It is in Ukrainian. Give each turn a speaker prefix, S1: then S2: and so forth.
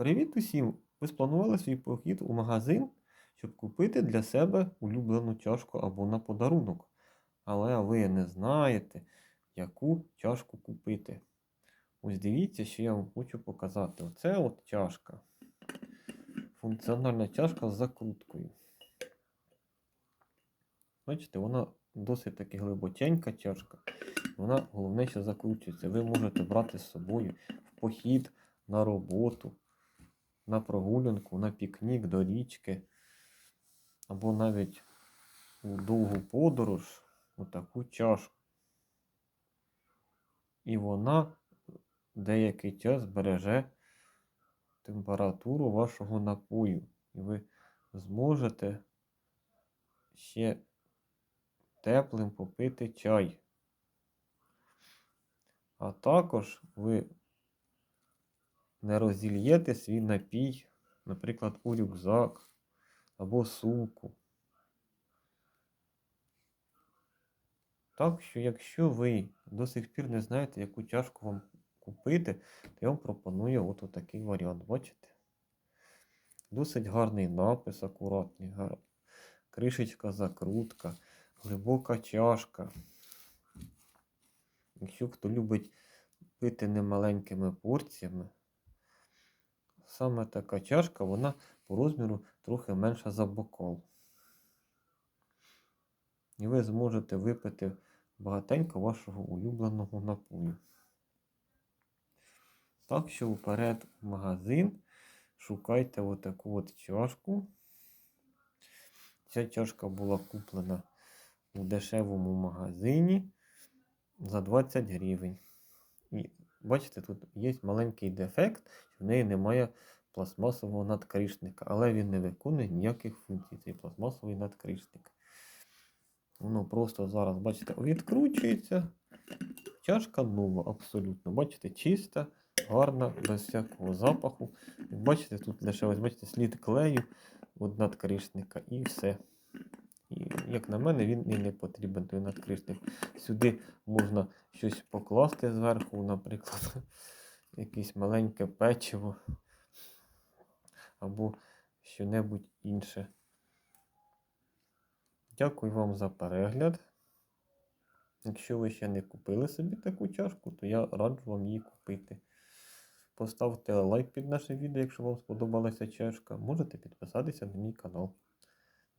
S1: Привіт усім! Ви спланували свій похід у магазин, щоб купити для себе улюблену чашку або на подарунок. Але ви не знаєте, яку чашку купити. Ось дивіться, що я вам хочу показати. Оце от чашка. Функціональна чашка з закруткою. Бачите, вона досить таки глибоченька чашка. Вона головне, що закручується. Ви можете брати з собою в похід, на роботу, на прогулянку, на пікнік до річки, або навіть у довгу подорож отаку чашку. І вона деякий час береже температуру вашого напою. І ви зможете ще теплим попити чай. А також ви не розільєте свій напій, наприклад, у рюкзак або сумку. Так що, якщо ви до сих пір не знаєте, яку чашку вам купити, то я вам пропоную от такий варіант. Бачите? Досить гарний напис, акуратний, гар... кришечка закрутка, глибока чашка. Якщо хто любить пити немаленькими порціями, саме така чашка, вона по розміру трохи менша за бокал. І ви зможете випити багатенько вашого улюбленого напою. Так що вперед в магазин шукайте отаку от чашку. Ця чашка була куплена у дешевому магазині за 20 гривень. І бачите, тут є маленький дефект, що в неї немає пластмасового надкришника, але він не виконує ніяких функцій, цей пластмасовий надкришник. Воно просто зараз, бачите, відкручується. Чашка нова, абсолютно. Бачите, чиста, гарна, без всякого запаху. Бачите, тут лише ось бачите, слід клею від надкришника і все. І, як на мене, він і не потрібен той надкришник. Сюди можна щось покласти зверху, наприклад, якесь маленьке печиво або що-небудь інше. Дякую вам за перегляд. Якщо ви ще не купили собі таку чашку, то я раджу вам її купити. Поставте лайк під наше відео, якщо вам сподобалася чашка. Можете підписатися на мій канал.